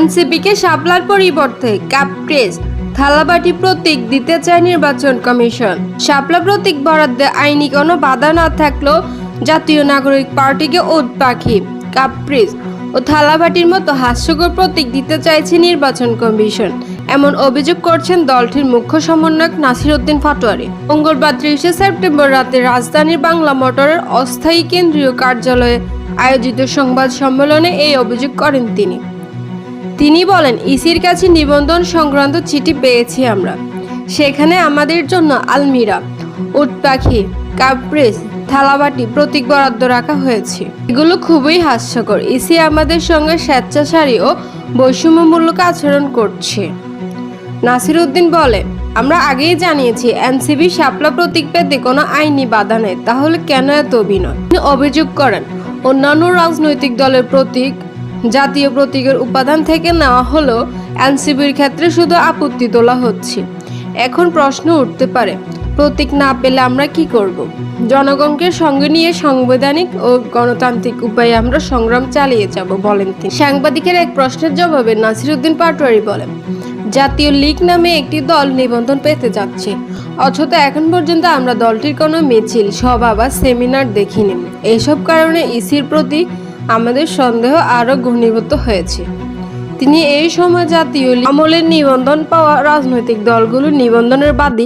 এনসিপিকে শাপলার পরিবর্তে কাপক্রেস থালাবাটি প্রতীক দিতে চায় নির্বাচন কমিশন। শাপলা প্রতীক বরাদ্দে আইনি কোনো বাধা না থাকলেও জাতীয় নাগরিক পার্টিকে ওট পাখি কাপপ্রিস ও থালাবাটির মতো হাস্যকর প্রতীক দিতে চাইছে নির্বাচন কমিশন। এমন অভিযোগ করছেন দলটির মুখ্য সমন্বয়ক নাসির উদ্দিন ফাটোয়ারি মঙ্গলবার ত্রিশে সেপ্টেম্বর রাতে রাজধানীর বাংলা মোটরের অস্থায়ী কেন্দ্রীয় কার্যালয়ে আয়োজিত সংবাদ সম্মেলনে এই অভিযোগ করেন তিনি। তিনি বলেন, ইসির কাছে নিবন্ধন সংক্রান্ত চিঠি পেয়েছি আমরা। সেখানে আমাদের জন্য আলমিরা, উট পাখি কাপ্রেস থালাবাটি প্রতীক বরাদ্দ রাখা হয়েছে। এগুলো খুবই হাস্যকর। ইসি আমাদের সঙ্গে স্বেচ্ছাচারী ও বৈষম্যমূলক আচরণ করছে। নাসির উদ্দিন বলে, আমরা আগেই জানিয়েছি, এনসিবি শাপলা প্রতীক পেতে কোনো আইনি বাধা নেই। তাহলে কেন এত অভিনয়? তিনি অভিযোগ করেন, অন্যান্য রাজনৈতিক দলের প্রতীক জাতীয় প্রতীকের উপাদান থেকে নেওয়া হলেও এনসিবির ক্ষেত্রে শুধু আপত্তি তোলা হচ্ছে। এখন প্রশ্ন উঠতে পারে, প্রতীক না পেলে আমরা কি করব? জনগণকে সঙ্গে নিয়ে সাংবিধানিক ও গণতান্ত্রিক উপায়ে আমরা সংগ্রাম চালিয়ে যাব বলেন তিনি। সাংবাদিকের এক প্রশ্নের জবাবে নাসিরুদ্দিন পাটোয়ারি বলেন, জাতীয় লীগ নামে একটি দল নিবন্ধন পেতে যাচ্ছে, অথচ এখন পর্যন্ত আমরা দলটির কোনো মিছিল, সভা বা সেমিনার দেখিনি। এসব কারণে ইসির প্রতি আমাদের সন্দেহ আরও ঘনীভূত হয়েছে। তিনি এই সময় জাতীয় আমলের নিবন্ধন পাওয়া রাজনৈতিক দলগুলোর নিবন্ধনের বাদী